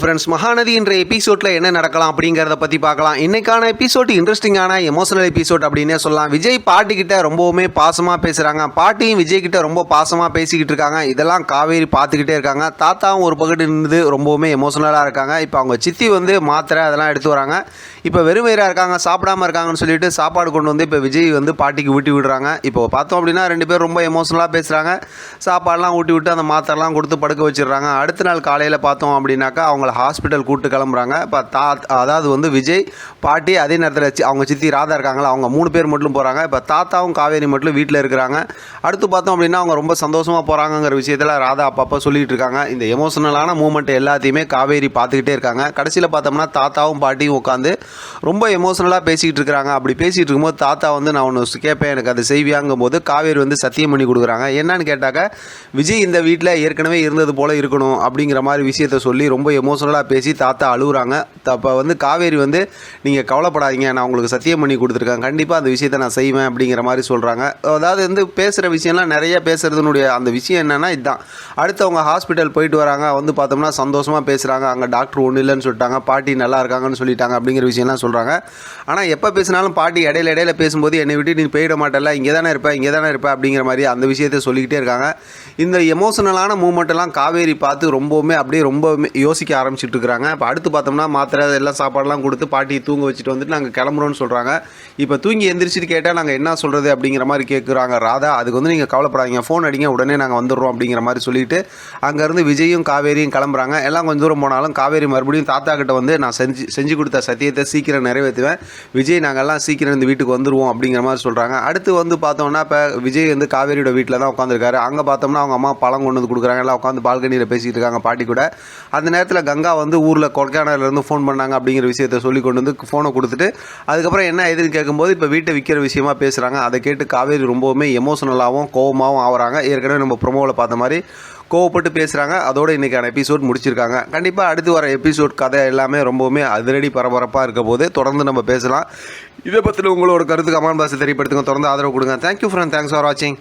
Friends Mahanadi என்ற எபிசோட்ல என்ன நடக்கலாம் அப்படிங்கிறத பற்றி பார்க்கலாம். இன்னைக்கான எபிசோட் இன்ட்ரெஸ்டிங்கான எமோஷனல் எபிசோட் அப்படின்னே சொல்லலாம். விஜய் பாட்டி கிட்ட ரொம்பவுமே பாசமாக பேசுகிறாங்க பாட்டியும் விஜய் கிட்ட ரொம்ப பாசமாக பேசிக்கிட்டு இருக்காங்க. இதெல்லாம் காவேரி பார்த்துக்கிட்டே இருக்காங்க. தாத்தாவும் ஒரு பக்கத்து நின்று ரொம்பவுமே எமோஷனலாக இருக்காங்க. இப்போ அவங்க சித்தி வந்து மாத்திரை அதெல்லாம் எடுத்து வராங்க. இப்போ வெறுமையாக இருக்காங்க சாப்பிடாம இருக்காங்கன்னு சொல்லிட்டு சாப்பாடு கொண்டு வந்து இப்போ விஜய் வந்து பாட்டிக்கு ஊட்டி விடுறாங்க. இப்போ பார்த்தோம் அப்படின்னா ரெண்டு பேரும் ரொம்ப எமோஷனலாக பேசுகிறாங்க சாப்பாடெலாம் ஊட்டி விட்டு அந்த மாத்திரைலாம் கொடுத்து படுக்க வச்சிடுறாங்க. அடுத்த நாள் காலையில் பார்த்தோம் அப்படின்னாக்கா அவங்க அவங்கள ஹாஸ்பிட்டல் கூட்டு கிளம்புறாங்க. இப்போ தா அதாவது வந்து விஜய் பாட்டி அதே நேரத்தில் சி- அவங்க சித்தி ராதா இருக்காங்களா அவங்க மூணு பேர் மட்டும் போகிறாங்க இப்போ தாத்தாவும் காவேரி மட்டும் வீட்டில் இருக்கிறாங்க. அடுத்து பார்த்தோம் அப்படின்னா அவங்க ரொம்ப சந்தோஷமாக போகிறாங்கங்கிற விஷயத்தில் ராதா அப்பப்போ சொல்லிகிட்டு இருக்காங்க. இந்த எமோஷனலான மூமெண்ட் எல்லாத்தையுமே காவேரி பார்த்துக்கிட்டே இருக்காங்க. கடைசியில் பார்த்தோம்னா தாத்தாவும் பாட்டியும் உட்காந்து ரொம்ப எமோஷனலாக பேசிக்கிட்டு இருக்கிறாங்க. அப்படி பேசிகிட்டு இருக்கும்போது தாத்தா வந்து நான் ஒன்று கேட்பேன் எனக்கு அது செய்வியாங்கும் போது காவேரி வந்து சத்தியம் பண்ணி கொடுக்குறாங்க. என்னன்னு கேட்டாக்க விஜய் இந்த வீட்டில் ஏற்கனவே இருந்தது போல் இருக்கணும் அப்படிங்கிற மாதிரி விஷயத்த சொல்லி ரொம்ப எமோ எமோஷனலாக பேசி தாத்தா அழுகுறாங்க அப்போ வந்து காவேரி வந்து நீங்கள் கவலைப்படாதீங்க நான் உங்களுக்கு சத்தியம் பண்ணி கொடுத்துருக்கேன். கண்டிப்பாக அந்த விஷயத்தை நான் செய்வேன் அப்படிங்கிற மாதிரி சொல்கிறாங்க அதாவது வந்து பேசுகிற விஷயம்லாம் நிறைய பேசுகிறதுனுடைய அந்த விஷயம் என்னென்னா இதுதான் அடுத்து அவங்க ஹாஸ்பிட்டல் போயிட்டு வராங்க வந்து பார்த்தோம்னா சந்தோஷமாக பேசுகிறாங்க அங்கே டாக்டர் ஒன்றும் இல்லைன்னு சொல்லிட்டாங்க. பாட்டி நல்லா இருக்காங்கன்னு சொல்லிட்டாங்க அப்படிங்கிற விஷயம்லாம் சொல்கிறாங்க ஆனால் எப்போ பேசினாலும் பாட்டி இடையில இடையில பேசும்போது என்னை விட்டு நீ போயிட மாட்டல இங்கே தானே இருப்பேன் இங்கே தானே இருப்பேன் அப்படிங்கிற மாதிரி அந்த விஷயத்தை சொல்லிக்கிட்டே இருக்காங்க. இந்த எமோஷனலான மூமெண்ட்டெல்லாம் காவேரி பார்த்து ரொம்பவுமே அப்படியே ரொம்பவுமே யோசிக்க ஆரம்பிச்சிட்டு இருக்கிறாங்க இப்போ அடுத்து பார்த்தோம்னா மாத்திரை எல்லாம் சாப்பாடெல்லாம் கொடுத்து பாட்டியை தூங்க வச்சுட்டு வந்துட்டு நாங்கள் கிளம்புறோம்னு சொல்கிறாங்க இப்போ தூங்கி எந்திரிச்சிட்டு கேட்டால் நாங்கள் என்ன சொல்கிறது அப்படிங்கிற மாதிரி கேட்குறாங்க ராதா. அதுக்கு வந்து நீங்கள் கவலைப்படாதீங்க. ஃபோன் அடிங்க உடனே நாங்கள் வந்துடுறோம் அப்படிங்கிற மாதிரி சொல்லிட்டு அங்கேருந்து விஜயும் காவேரியும் கிளம்புறாங்க. எல்லாம் கொஞ்சம் தூரம் போனாலும் காவேரி மறுபடியும் தாத்தா கிட்ட வந்து நான் செஞ்சு செஞ்சு கொடுத்த சத்தியத்தை சீக்கிரம் நிறைவேற்றுவேன். விஜய் நாங்கள்லாம் சீக்கிரம் இந்த வீட்டுக்கு வந்துடுவோம் அப்படிங்கிற மாதிரி சொல்கிறாங்க அடுத்து வந்து பார்த்தோம்னா இப்போ விஜய் வந்து காவேரியோட வீட்டில் தான் உட்காந்துருக்காரு அங்கே பார்த்தோம்னா அவங்க அம்மா பழம் கொண்டு வந்து கொடுக்குறாங்க. எல்லாம் உட்காந்து பால்கனியில் பேசிகிட்டு இருக்காங்க பாட்டி கூட. அந்த நேரத்தில் கங்கா வந்து ஊரில் கொடைக்கானலேருந்து ஃபோன் பண்ணாங்க அப்படிங்கிற விஷயத்த சொல்லி கொண்டு வந்து ஃபோனை கொடுத்துட்டு அதுக்கப்புறம் என்ன எதுன்னு கேட்கும்போது இப்போ வீட்டை விற்கிற விஷயமா பேசுகிறாங்க அதை கேட்டு காவேரி ரொம்பவுமே எமோஷனலாகவும் கோவமாகவும் ஆகுறாங்க ஏற்கனவே நம்ம ப்ரொமோவில் பார்த்த மாதிரி கோவப்பட்டு பேசுகிறாங்க அதோட இன்றைக்கான எபிசோட் முடிச்சிருக்காங்க. கண்டிப்பாக அடுத்து வர எபிசோட் கதை எல்லாமே ரொம்பவுமே அதிரடி பரபரப்பாக இருக்க போது தொடர்ந்து நம்ம பேசலாம். இதை பற்றின உங்களோட கருத்து கமான் பாக்ஸ் தெரியப்படுத்துங்க. தொடர்ந்து ஆதரவு கொடுங்க. தேங்க்யூ ஃப்ரெண்ட் தேங்க்ஸ் ஃபார் வாட்சிங்